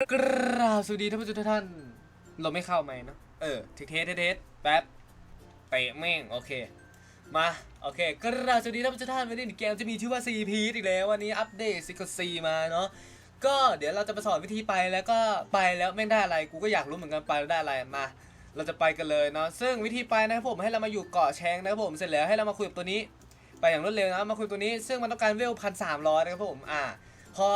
กราบสวัสดีท่านผู้ชมทุกท่าน เราไม่เข้าไหมเนาะเออเทสเทสเทสแป๊บเตะแม่ง โอเค มา โอเคกราบสวัสดีท่านผู้ชมทุกท่านวันนี้เกมจะมีชื่อว่า CP อีกแล้ววันนี้อัปเดตซิกซีมาเนาะก็เดี๋ยวเราจะมาสอนวิธีไปแล้วก็ไปแล้วแม่งได้อะไรกูก็อยากรู้เหมือนกันไปแล้วได้อะไรมา เราจะไปกันเลยเนาะซึ่งวิธีไปนะครับผมให้เรามาอยู่เกาะแชงนะครับผมเสร็จแล้วให้เรามาคุยกับตัวนี้ ไปอย่างรวดเร็วนะมาคุยตัวนี้ ซึ่งมันต้องการเวลพันสามร้อยนะครับผมอ่าพอ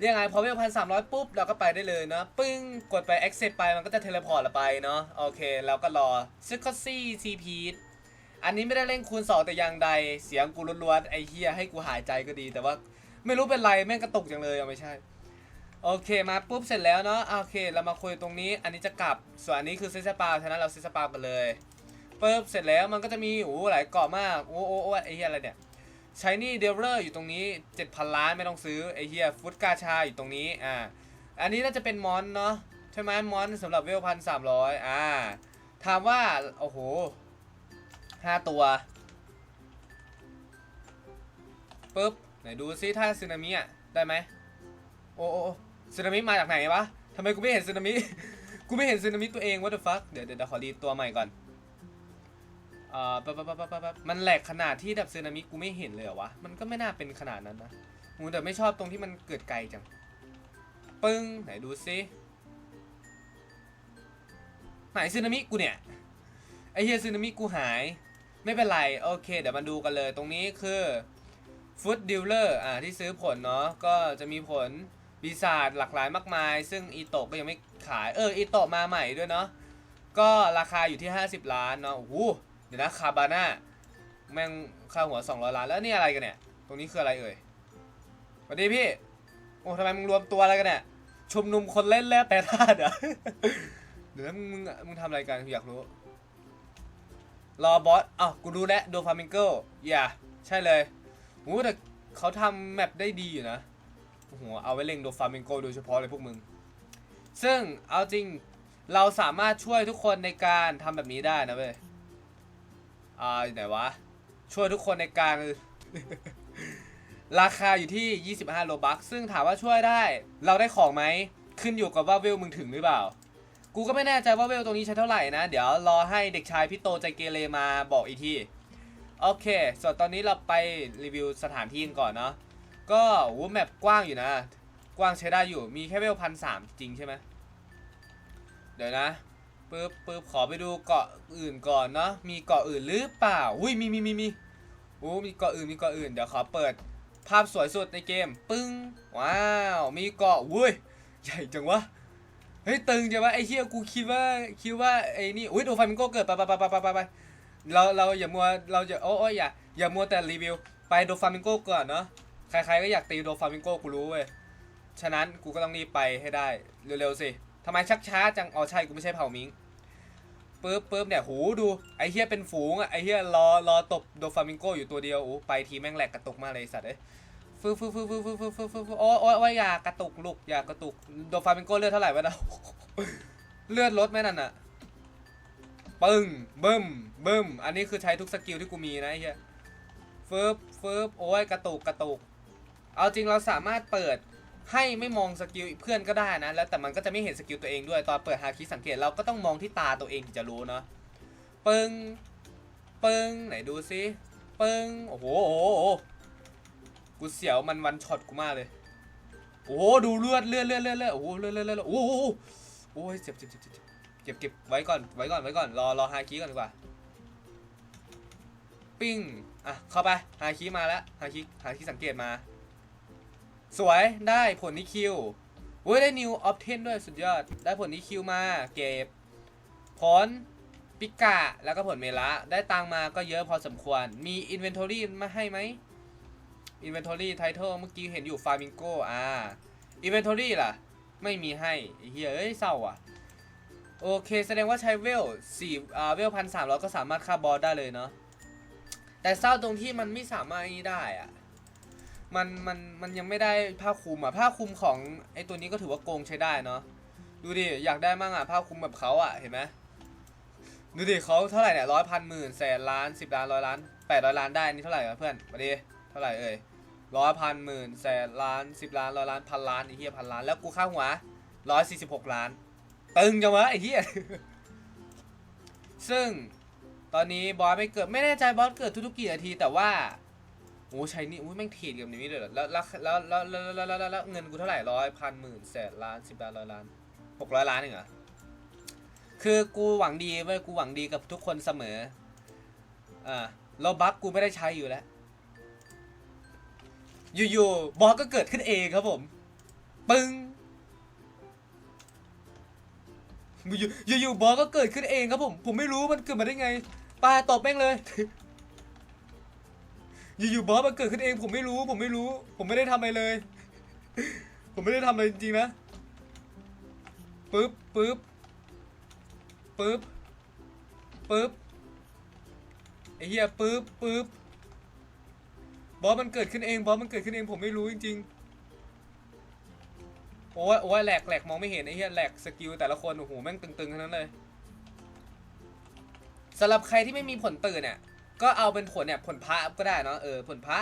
เรียกไงพอเวลพันสามร้อยปุ๊บเราก็ไปได้เลยเนาะปึ้งกดไป accept ไปมันก็จะเทเลพอร์ตเราไปเนาะโอเคเราก็รอซึคอซี่ซีพีอันนี้ไม่ได้เล่นคูณ2แต่อย่างใดเสียงกูล้วนๆไอ้เฮียให้กูหายใจก็ดี แต่ว่าไม่รู้เป็นไรแม่งกระตุกจังเลยเอาไม่ใช่โอเคมาปุ๊บเสร็จแล้วเนาะโอเค เรามาคุยตรงนี้ อันนี้จะกลับส่วนอันนี้คือเซสปาฉะนั้นเราเซสปากันเลยปุ๊บเสร็จแล้วมันก็จะมีโอ้โหหลายเกาะมากโอ้โอ้โอ้ไอ้เหี้ยอะไรเนี่ย ชายนี่เดลเลอร์อยู่ตรงนี้ 7,000 ล้านไม่ต้องซื้อ ไอเหี้ยฟุตกาชาอยู่ตรงนี้ อ่า อันนี้น่าจะเป็นมอนเนาะใช่ไหมมอนสำหรับเวลพันสามร้อยอ่า ถามว่า โอ้โหห้าตัวปุ๊บ ไหนดูซิถ้าซึนามิอะ ได้ไหมโอ้โอ้สึนามิมาจากไหนวะทำไมกูไม่เห็นสึนามิ กูไม่เห็นสึนามิตัวเอง what the fuck เดี๋ยวเดี๋ยวเดี๋ยวขอรีตัวใหม่ก่อน อ่าปั๊บปั๊บปั๊บปั๊บปั๊บมันแหลกขนาดที่แบบสึนามิกูไม่เห็นเลยเหรอวะ มันก็ไม่น่าเป็นขนาดนั้นนะกูแต่ไม่ชอบตรงที่มันเกิดไกลจัง ปึ้ง ไหนดูซิไหนสึนามิกูเนี่ย ไอเฮียสึนามิกูหาย ไม่เป็นไร โอเค เดี๋ยวมาดูกันเลย ตรงนี้คือฟุตดิลเลอร์อ่าที่ซื้อผลเนาะ ก็จะมีผลปีศาจหลากหลายมากมาย ซึ่งอีโตะก็ยังไม่ขาย เออ อีโตะมาใหม่ด้วยเนาะ ก็ราคาอยู่ที่ 50 ล้านเนาะโอ้โห เดี๋ยวนะคาบาน่าแม่งค่าหัว200ล้านแล้วนี่อะไรกันเนี่ย ตรงนี้คืออะไรเอ่ยสวัสดีพี่ โอ้ทำไมมึงรวมตัวอะไรกันเนี่ย ชุมนุมคนเล่นแล้วแต่ท่าตุเหรอเดี๋ยวมึงมึงทำอะไรกันอยากรู้ รอบอสอ้าวกูรู้แล้วโดฟามิงโกอย่าใช่เลยโอ้แต่เขาทำแมปได้ดีอยู่นะโอ้โหเอาไว้เล็งโดฟามิงโกโดยเฉพาะเลยพวกมึง ซึ่งเอาจริงเราสามารถช่วยทุกคนในการทำแบบนี้ได้นะเว้ย อ่าอยู่ไหนวะ ช่วยทุกคนในการ ราคาอยู่ที่ 25 โลบัคซึ่งถามว่าช่วยได้ เราได้ของไหม ขึ้นอยู่กับว่าเวลมึงถึงหรือเปล่า กูก็ไม่แน่ใจว่าเวลตรงนี้ใช้เท่าไหร่นะ เดี๋ยวรอให้เด็กชายพี่โตใจเกเรมาบอกอีกที โอเค ส่วนตอนนี้เราไปรีวิวสถานที่กันก่อนเนาะ ก็โอ้แมปกว้างอยู่นะ กว้างใช้ได้อยู่ มีแค่เวลพันสามจริงใช่ไหมเดี๋ยวนะ ปึ๊บปึ๊บขอไปดูเกาะอื่นก่อนเนาะมีเกาะอื่นหรือเปล่าอุ้ยมีมีมีมีโอ้มีเกาะอื่นมีเกาะอื่นเดี๋ยวขอเปิดภาพสวยสุดในเกม ปึ้ง ว้าว มีเกาะอุ้ย ใหญ่จังวะ เฮ้ย ตึงจังวะไอ้เหี้ยกูคิดว่า คิดว่าไอ้นี่ อุ้ยโดไฟมันก็เกิด ไปไปไปไปไปไปเรา เราอย่ามัว เราจะโอ้โอ้ยอย่า อย่ามัวแต่รีวิว ไปโดฟามิงโก้ก่อนเนาะ ใครๆก็อยากตีโดฟามิงโก้กูรู้เว้ย ฉะนั้นกูก็ต้องรีบไปให้ได้ เร็วๆสิ ทำไมชักช้าจังอ๋อใช่กูไม่ใช่เผ่ามิงปึ๊บปึ๊บเนี่ยหูดูไอ้เฮียเป็นฝูงอะไอ้เฮียรอรอตบโดฟามิงโกอยู่ตัวเดียวโอ้ไปทีแม่งแหลกกระตุกมาเลยสัตว์เอ้ยฟึ๊บฟึ๊บฟึ๊บฟึ๊บฟึ๊บฟึ๊บฟึ๊บฟึ๊บฟึ๊บโอ้โอ้ยโอ้ยอย่ากระตุกลูกอย่ากระตุกโดฟามิงโกเลือดเท่าไหร่วะนะเลือดลดไหมนั่นน่ะปึ้งบึ้มบึ้มอันนี้คือใช้ทุกสกิลที่กูมีนะไอ้เฮียฟึบฟึบโอ้ยกระตุกกระตุกเอาจริงเราสามารถเปิด ให้ไม่มองสกิลเพื่อนก็ได้นะ แล้วแต่มันก็จะไม่เห็นสกิลตัวเองด้วย ตอนเปิดฮาคิสังเกตเราก็ต้องมองที่ตาตัวเองถึงจะรู้เนาะปึ้งปึ้งไหนดูซิปึ้งโอ้โหโอ้โหโอ้โหกูเสียวมันวันช็อตกูมากเลย โอ้โหดูเลือดเลือดเลือดเลือดเลือดโอ้โหเลือดเลือดเลือดโอ้โหโอ้ยเจ็บเจ็บเจ็บเจ็บเก็บเก็บไว้ก่อนไว้ก่อนไว้ก่อนรอรอฮาคิก่อนดีกว่าปิ้งอะเข้าไปฮาคิมาแล้วฮาคิฮาคิสังเกตมา สวยได้ผลนี้คิวโอ้ยได้นิวออฟเทนด้วยสุดยอด ได้ผลนี้คิวมาเก็บผลปิกะแล้วก็ผลเมละ ได้ตังมาก็เยอะพอสมควร มีอินเวนทอรี่มาให้ไหมอินเวนทอรี่ไทเทลเมื่อกี้เห็นอยู่ฟาร์มิงโกอ่าอินเวนทอรี่ล่ะ ไม่มีให้เฮียเอ้ยเศร้าอะ โอเค แสดงว่าใช้เวลสี่อ่าเวลพันสามร้อยก็สามารถฆ่าบอสได้เลยเนาะแต่เศร้าตรงที่มันไม่สามารถนี้ได้อะ มันมันมันยังไม่ได้ผ้าคลุมอะผ้าคลุมของไอตัวนี้ก็ถือว่าโกงใช้ได้เนาะดูดิอยากได้มั่งอะผ้าคลุมแบบเขาอะเห็นไหมดูดิเขาเท่าไหร่เนี่ยร้อยพันหมื่นแสนล้านสิบล้านร้อยล้านแปดร้อยล้านได้นี่เท่าไหร่วะเพื่อนมาดิเท่าไหร่เอ่ยร้อยพันหมื่นแสนล้านสิบล้านร้อยล้านพันล้านไอ้เหี้ยพันล้านแล้วกูค่าหัวร้อยสี่สิบหกล้าน ตึงจังวะไอ้เหี้ยซึ่งตอนนี้บอสไม่เกิดไม่แน่ใจบอสเกิดทุกๆกี่นาทีแต่ว่า โอ้ใช้นี่อุ้ยแม่งเทดกับนี้เลยเหรอแล้วแล้วแล้วแล้วแล้วเงินกูเท่าไหร่ร้อยพันหมื่นแสนล้านสิบล้านร้อยล้านหกร้อยล้านเองเหรอคือกูหวังดีเว้ยกูหวังดีกับทุกคนเสมออ่าเราบัฟกูไม่ได้ใช้อยู่แล้วอยู่ๆบอสก็เกิดขึ้นเองครับผม ปึ้งอยู่ๆบอสก็เกิดขึ้นเองครับผม ผมไม่รู้มันเกิดมาได้ไงปาตบแม่งเลย อยู่ๆบอสมันเกิดขึ้นเองผมไม่รู้ ผมไม่รู้ ผมไม่ได้ทำอะไรเลย ผมไม่ได้ทำอะไรจริงๆนะปึ๊บปึ๊บปึ๊บปึ๊บไอ้เหี้ยปึ๊บปึ๊บบอสมันเกิดขึ้นเองบอสมันเกิดขึ้นเองผมไม่รู้จริงๆโอ้ยโอ้ยแหลกแหลกมองไม่เห็นไอ้เหี้ยแหลกสกิลแต่ละคนโอ้โหแม่งตึงๆทั้งนั้นเลยสำหรับใครที่ไม่มีผลตื่นเนี่ย ก็เอาเป็นผลเนี่ยผลพระก็ได้เนาะเออผลพระ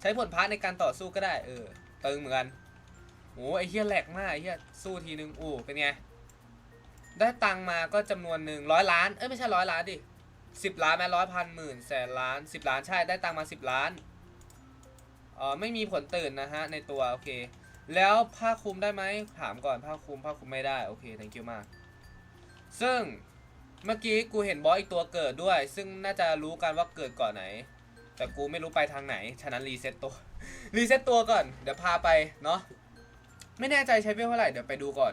ใช้ผลพระในการต่อสู้ก็ได้เออตึงเหมือนกันโอ้ไอเหี้ยแหลกมากไอเหี้ยสู้ทีนึงโอ้เป็นไงได้ตังมาก็จำนวนหนึ่งร้อยล้านเอ้ยไม่ใช่ร้อยล้านดิสิบล้านไหมร้อยพันหมื่นแสนล้านสิบล้านใช่ได้ตังมาสิบล้านเอ๋อไม่มีผลตื่นนะฮะในตัวโอเค แล้วผ้าคลุมได้ไหมถามก่อนผ้าคลุมผ้าคลุมไม่ได้โอเค thank you มาก ซึ่ง เมื่อกี้กูเห็นบอสอีกตัวเกิดด้วย ซึ่งน่าจะรู้กันว่าเกิดก่อนไหน แต่กูไม่รู้ไปทางไหน ฉะนั้นรีเซ็ตตัว รีเซ็ตตัวก่อน เดี๋ยวพาไปเนาะ ไม่แน่ใจใช้เวลเท่าไหร่ เดี๋ยวไปดูก่อน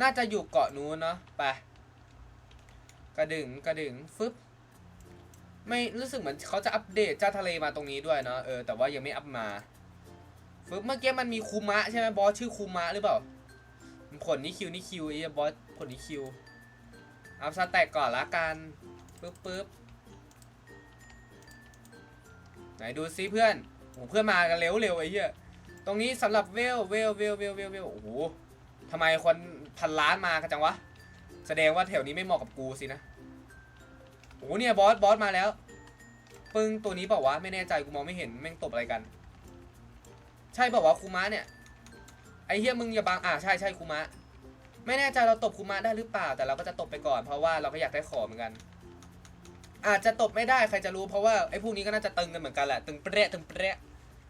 น่าจะอยู่เกาะนู้นเนาะ ไป กระดึงกระดึงฟึบ ไม่รู้สึกเหมือนเขาจะอัปเดตเจ้าทะเลมาตรงนี้ด้วยเนาะ เออ แต่ว่ายังไม่อัปมาฟึบ เมื่อกี้มันมีคูมะใช่ไหมบอสชื่อคูมะหรือเปล่า ผลนี้คิวนี่คิวไอ้บอสผลนี้คิว อัพสแต็กก่อนละกันปึ๊บปึ๊บไหนดูซิเพื่อนโอ้เพื่อนมากันเร็วเร็วไอ้เหี้ยตรงนี้สำหรับเวลเวลเวลเวลเวลเวลโอ้โหทำไมคนพันล้านมากันจังวะ แสดงว่าแถวนี้ไม่เหมาะกับกูสินะโอ้โหเนี่ยบอสบอสมาแล้ว ปึ้งตัวนี้เปล่าวะไม่แน่ใจกูมองไม่เห็นแม่งตบอะไรกัน ใช่เปล่าวะคูมะเนี่ยไอ้เหี้ยมึงอย่าบังอ่าใช่ใช่คูมะ ไม่แน่ใจเราตบคุมะได้หรือเปล่า แต่เราก็จะตบไปก่อน เพราะว่าเราก็อยากได้ของเหมือนกัน อาจจะตบไม่ได้ใครจะรู้เพราะว่าไอ้พวกนี้ก็น่าจะตึงกันเหมือนกันแหละตึงเปรี้ยตึงเปรี้ย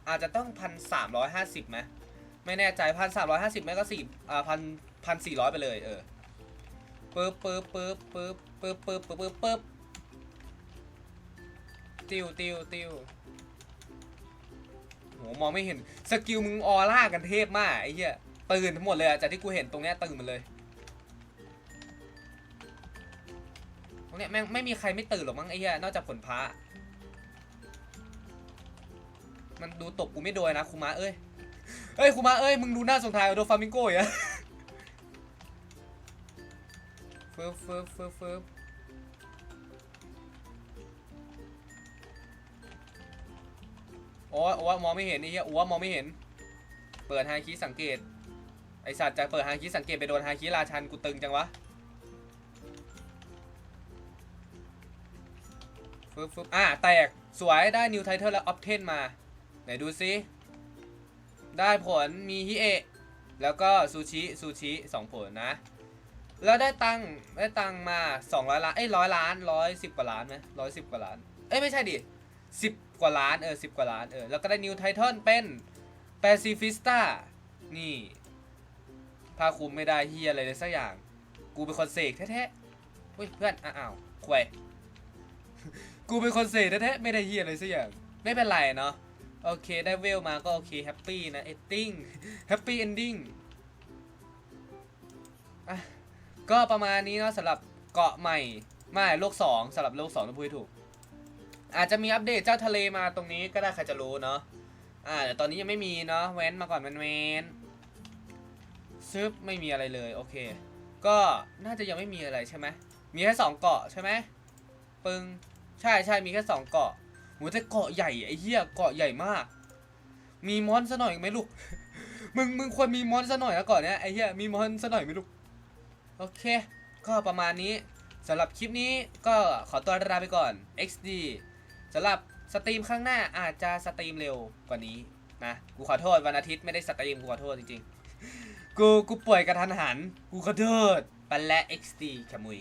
อาจจะต้องพันสามร้อยห้าสิบไหมไม่แน่ใจพันสามร้อยห้าสิบไม่ก็สี่อ่าพันพันสี่ร้อยไปเลยเออปึ๊บปึ๊บปึ๊บปึ๊บปึ๊บปึ๊บปึ๊บปึ๊บปึ๊บติวติวติวโหมองไม่เห็นสกิลมึงออร่ากันเทพมากไอ้เหี้ย ตื่นทั้งหมดเลยอะจากที่กูเห็นตรงเนี้ยตื่นหมดเลย ตรงเนี้ยแม่งไม่มีใครไม่ตื่นหรอกมั้งไอ้เหี้ยนอกจากผลพระมันดูตบกูไม่โดยนะคูมาเอ้ยเอ้ยคูมาเอ้ยมึงดูหน้าส่งท้ายโดฟามิงโก้อย่ะฟึบฟึบฟึบฟึบโอ้ยโอ้ยมองไม่เห็นไอ้เหี้ยโอ้ยมองไม่เห็น เปิดไฮคีสังเกต ไอสัตว์จะเปิดไฮคีสังเกตไปโดนไฮคีราชันกูตึงจังวะฟึบฟึบอะแตกสวยได้นิวไทเทลและออฟเทนมา ไหนดูซิได้ผลมีฮิเอะ แล้วก็ซูชิซูชิสองผลนะ แล้วได้ตังได้ตังมา 200 ล้านเอ้ยร้อยล้านร้อยสิบกว่าล้านไหมร้อยสิบกว่าล้าน เอ้ย ไม่ใช่ดิสิบกว่าล้าน เออสิบกว่าล้าน เออ แล้วก็ได้นิวไทเทลเป็นแปซิฟิสตานี่ ผ้าคลุมไม่ได้เฮียอะไรเลยสักอย่าง กูเป็นคนเสกแท้ๆอุ้ยเพื่อนอ้าวควยกูเป็นคนเสกแท้ๆไม่ได้เฮียอะไรสักอย่าง ไม่เป็นไรเนาะโอเคได้เวลมาก็โอเคแฮปปี้นะเอตติ้งแฮปปี้เอนดิ้งก็ประมาณนี้เนาะสำหรับเกาะใหม่ไม่โลกสองสำหรับโลกสองต้องพูดถูก อาจจะมีอัปเดตเจ้าทะเลมาตรงนี้ก็ได้ใครจะรู้เนาะอ่าแต่ตอนนี้ยังไม่มีเนาะแว้นมาก่อนแว้นแว้น ซึบไม่มีอะไรเลยโอเค ก็น่าจะยังไม่มีอะไรใช่ไหมมีแค่สองเกาะใช่ไหมปึงใช่ใช่มีแค่สองเกาะโหแต่เกาะใหญ่ไอ้เหี้ยเกาะใหญ่มาก มีมอนซะหน่อยไหมลูกมึงมึงควรมีมอนซะหน่อยนะก่อนเนี้ยไอ้เหี้ยมีมอนซะหน่อยไหมลูกโอเค ก็ประมาณนี้สำหรับคลิปนี้ก็ขอตัวลาไปก่อน XD สำหรับสตรีมข้างหน้าอาจจะสตรีมเร็วกว่านี้นะกูขอโทษวันอาทิตย์ไม่ได้สตรีมกูขอโทษจริงๆ กูกูป่วยกระทันหัน กูกระเดิดปันและ XD ขมุย